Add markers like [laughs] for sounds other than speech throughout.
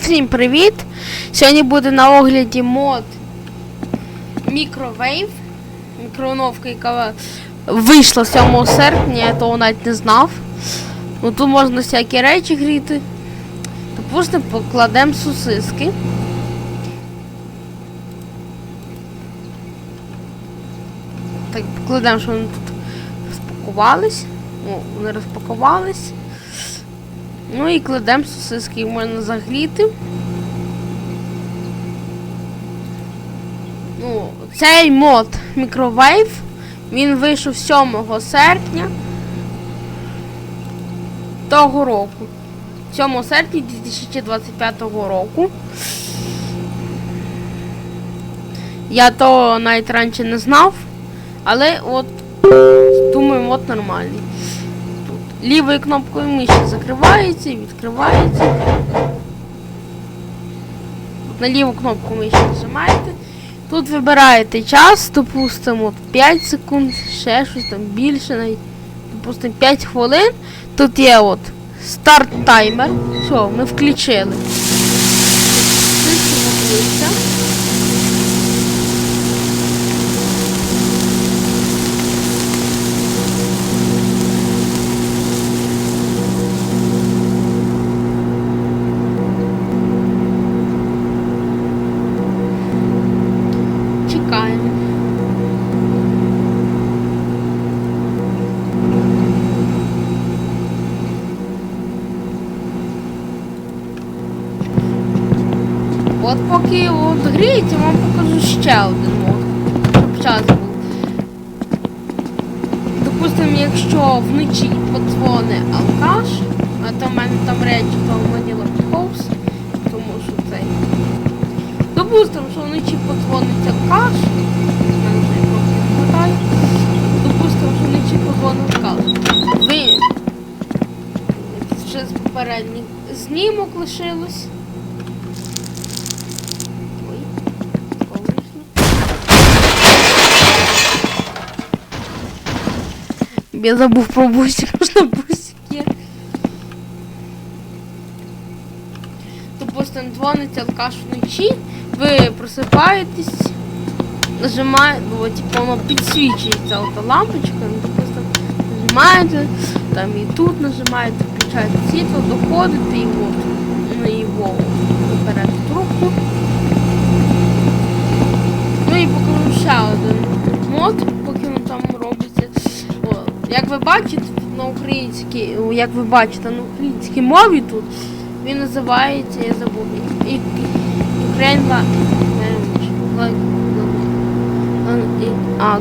Всім привіт! Сьогодні буде на огляді мод Microwave. Мікроволновка, яка вийшла 7 серпня, я того навіть не знав. Ну тут можна всякі речі гріти. Допустимо, покладемо сосиски. Так, покладемо, що вони тут розпакувались. О, вони розпакувались. Ну і кладемо сосиски, можна загріти. Ну, цей мод Microwave, він вийшов 7 серпня того року. 7 серпня 2025 року. Я того навіть раніше не знав, але от думаю, мод нормальний. Лівою кнопкою миші закривається і відкривається. На ліву кнопку миші нажимаєте. Тут вибираєте час, допустимо, 5 секунд, ще щось там більше, допустимо, 5 хвилин. Тут є от старт таймер. Все, ми включили. Включилося. От поки от гріється, вам покажу ще один мод. Щоб час був. Допустимо, якщо вночі подзвони алкаш, а то в мене там речі, то в мені лапхоус, тому що цей. Допустимо, що вночі подзвонить алкаш. в мене вже трохи не хватає. Допустимо, що вночі подзвонить алкаш. Ви ще з попередніх знімок лишилось. Я забув про бусик, [laughs] можна бусик є. Допустим, дзвонить алкаш вночі, ви просипаєтесь, нажимаєте, ну, типу, воно підсвічується ота лампочка, ну, допустим, нажимаєте, там і тут нажимаєте, включаєте світло, доходите от на його берете трубку. Ну і покажу ще ви бачите, на українській, як ви бачите, на українській мові тут він називається, я забув, і- і- Ukraine La- Language. Like- Lan- і- Аг.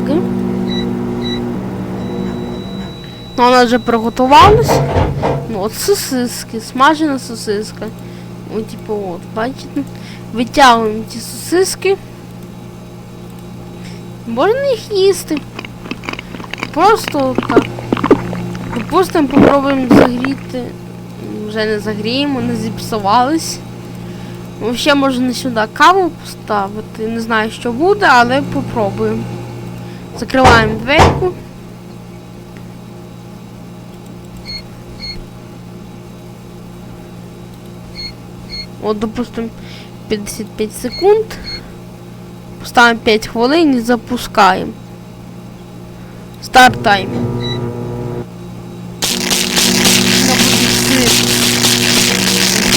Ну, вона вже приготувалась. Ну, от сосиски, смажена сосиска. Ну, типу, от, бачите? Витягуємо ці сосиски. Можна їх їсти. Просто так. Допустимо, попробуємо загріти. Вже не загріємо, не зіпсувались. Ще можна сюди каву поставити. Не знаю, що буде, але попробуємо. Закриваємо дверку. От, допустимо, 55 секунд. Поставимо 5 хвилин і запускаємо. Старт таймер.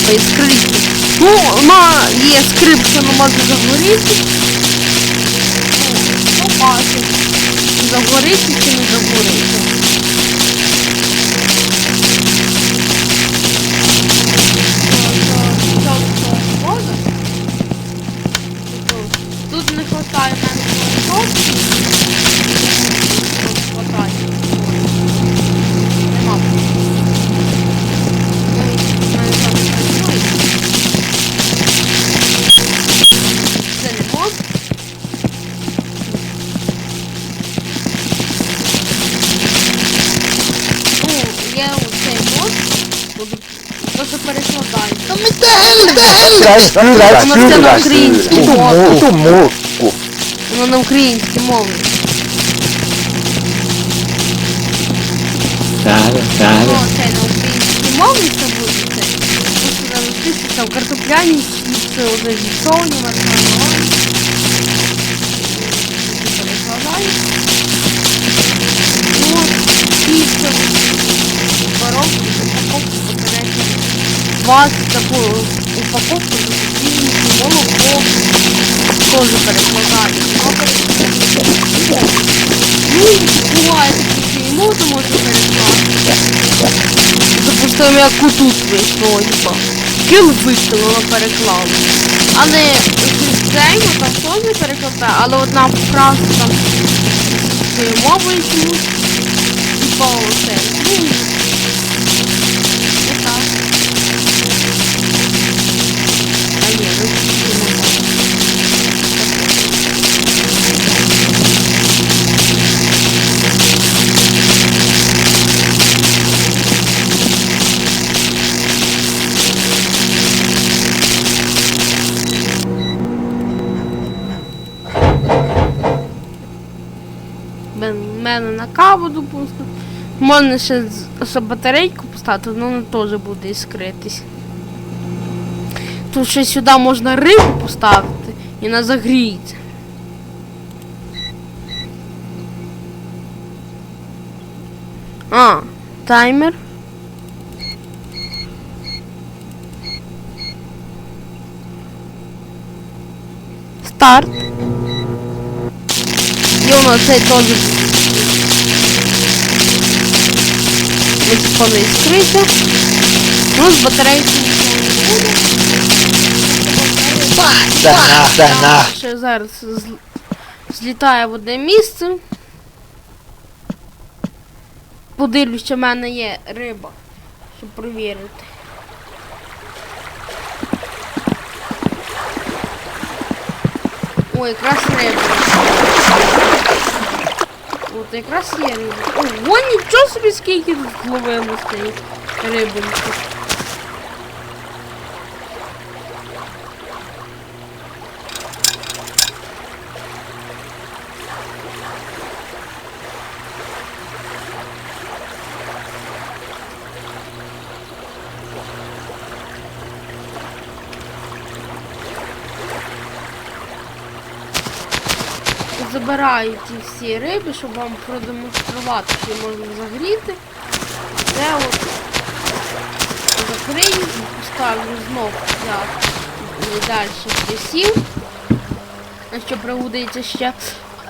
Ой, скрипки. Ну, вона є скрип, що не може загоріти. Ну, побачимо. Загоріти чи не загоріти. Тут не хватає мене просто перекладаю. Воно все на українській мові. Ту мовку. Воно на українській мові. Так. Ну, це на українській мові це буде це. Просто зараз чіпси, там картопляні чіпси, вже зіпсовані, мармелад. 20 таку упаковку, запустили молоко. Тоже перекладаю. Ну, буває такі, що і моду можна перекласти. Допустимо, як отут вийшло, типа. Кил виставила, переклала. Але систему там теж перекладає, але одна фраза там своєю чомусь. Типа оце. Ну, Мене на каву допустимо. Можна ще батарейку поставити, але вона теж буде іскритись. Тут ще сюди можна рибу поставити і вона загріється. А, таймер. Старт. І воно цей теж Висипали іскриця. Ну, з батарейки нічого не буде. Да на, да на. Ще зараз злітає в одне місце. Подивлюсь, що в мене є риба, щоб перевірити. Ой, якраз риба. От якраз є риба. Ого, нічого собі скільки тут зловило стоїть рибинки. Забираю ті всі риби, щоб вам продемонструвати, що можна загріти. Це от закрию, поставлю знов для далі присів. Що пригодиться ще.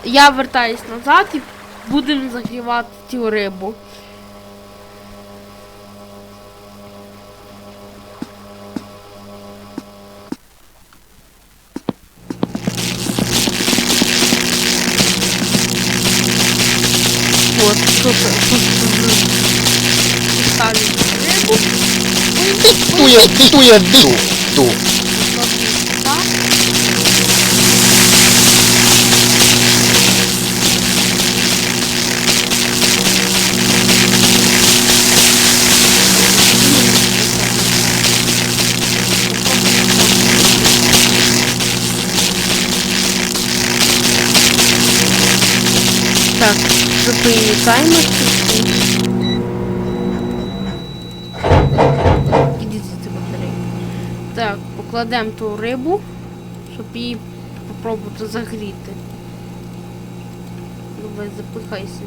Я вертаюсь назад і будемо загрівати цю рибу. Вот, тут поставлю рибу. Туя, туя, ду, ду. Так. Так, зупиню таймер. Ідіть за батарейку. Так, покладемо ту рибу, щоб її попробувати загріти. Давай, запихайся.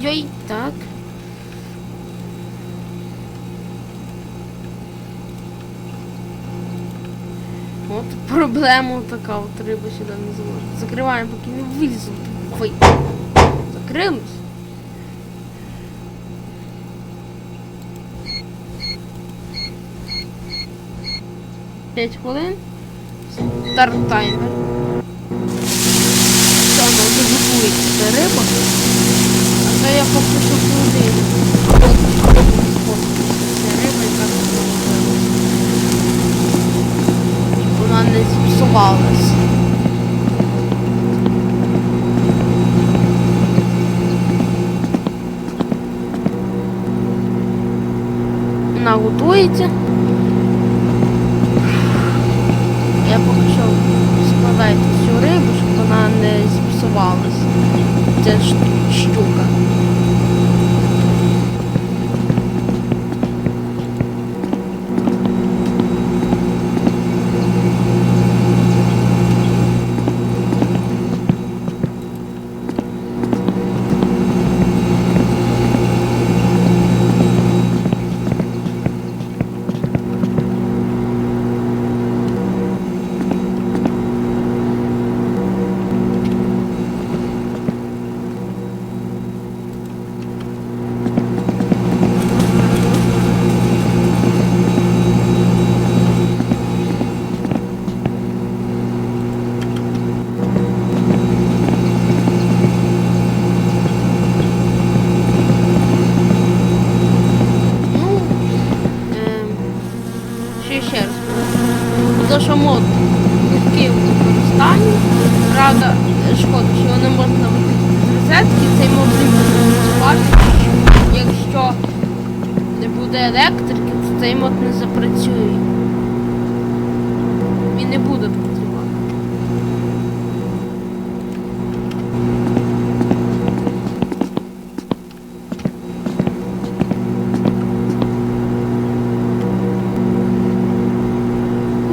Йой, так. От проблема така, от риба сюди не залазить. Закриваємо, поки не вилізла. Ой. Закрилась. П'ять хвилин. Старт таймер. Ну дегустується ця риба. А то я поки що холодильник. Це риба, яка тут Вона не зіпсувалась. Вона готується. Я поки що складаю цю рибу, щоб вона не зіпсувалась. Ця ш- щука. сказали, що мод легкий в використанні. Правда, шкода, що його не можна виключити з розетки, цей мод не буде працювати. Якщо не буде електрики, то цей мод не запрацює. Він не буде працювати.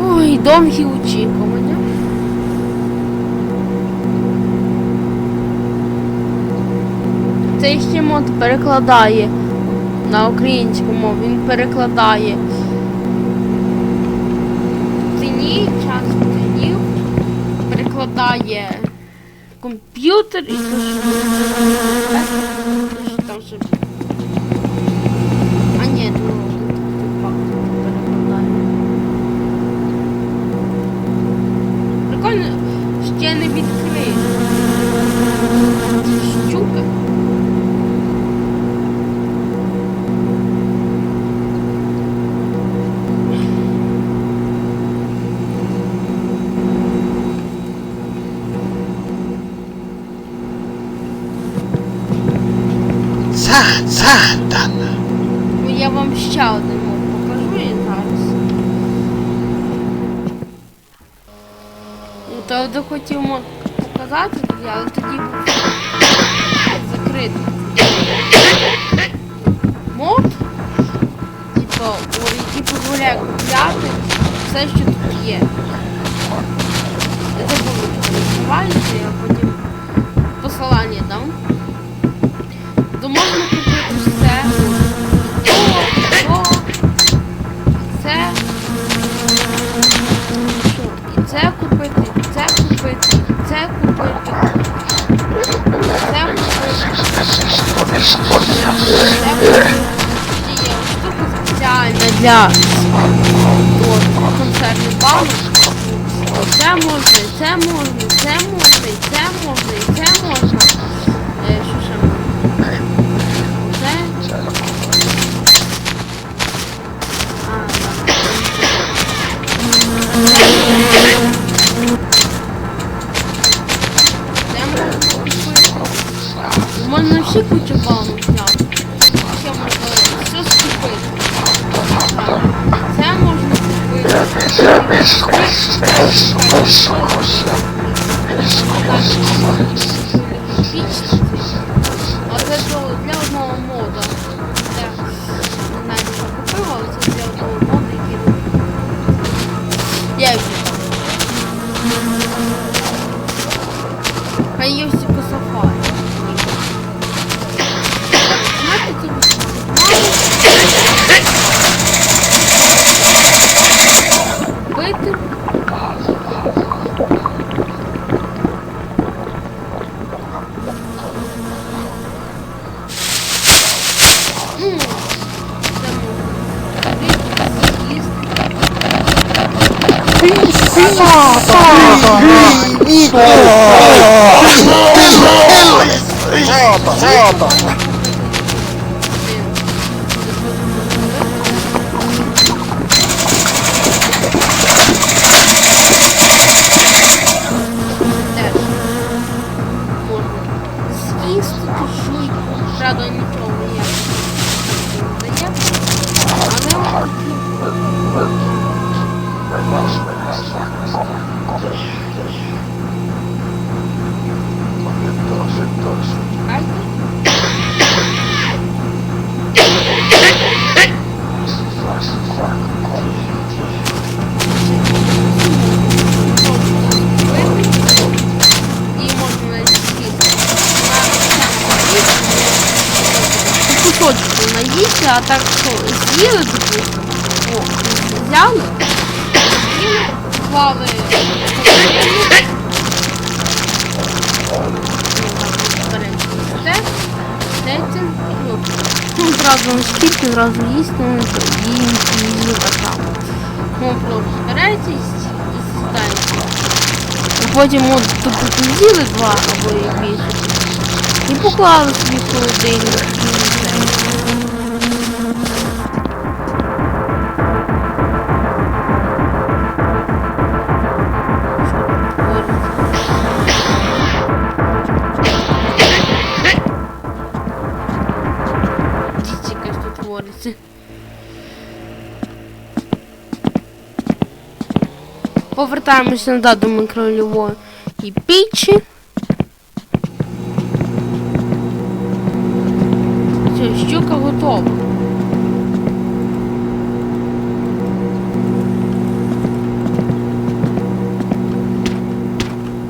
Ой, довгі очікування. Цей ще мод перекладає на українську мову. Він перекладає тині, час тинів, перекладає комп'ютер і там ще. А ні, ну перекладає. Прикольно, ще не відкрив. Щука. Сан, Сантана. Ну, я вам ще один покажу і зараз. Ну, то хотів показати але тоді був закритий. Мод, типу, який дозволяє купляти все, що тут є. Це називається, я потім для концертних балів. Це можна, і це можна, і це можна, і це можна, і це можна. Е, що ще можна? Це. А, Це можна купити. Можна всі кучу Оце 세웠다 세웠다 а так що з'їли. О, взяли, клали ну, зразу скільки, зразу їсти, ну, їм, їм, так само. Ну, просто збираєте і с- і потім от тут з'їли два або і більше. І поклали собі холодильник. Повертаємося назад до микрольової пічі. Все, щука готова.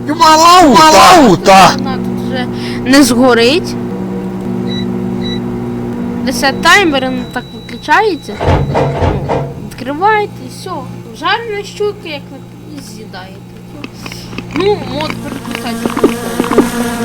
Юмалаута! Вона тут вже не згорить. Десять таймер так виключається. Відкриваєте і все. Жарена щука, як ви з'їдаєте. Ну, мод переключається.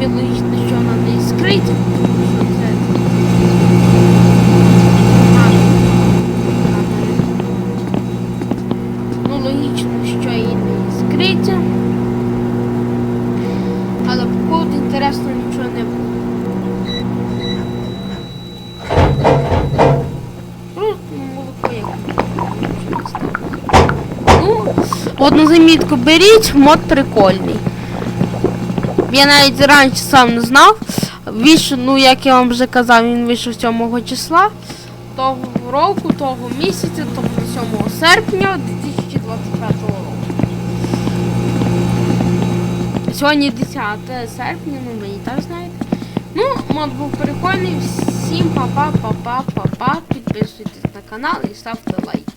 Принаймні логічно, що вона не це? Ну, логічно, що її не скриття. Але по інтересно нічого не було. Ну. Ну, одну замітку беріть, мод прикольний. Я навіть раніше сам не знав. Вийшов, ну як я вам вже казав, він вийшов 7 числа того року, того місяця, тобто 7 серпня 2025 року. Сьогодні 10 серпня, ну мені теж знаєте. Ну, мод був прикольний. Всім па-па, па-па, па-па. Підписуйтесь на канал і ставте лайки.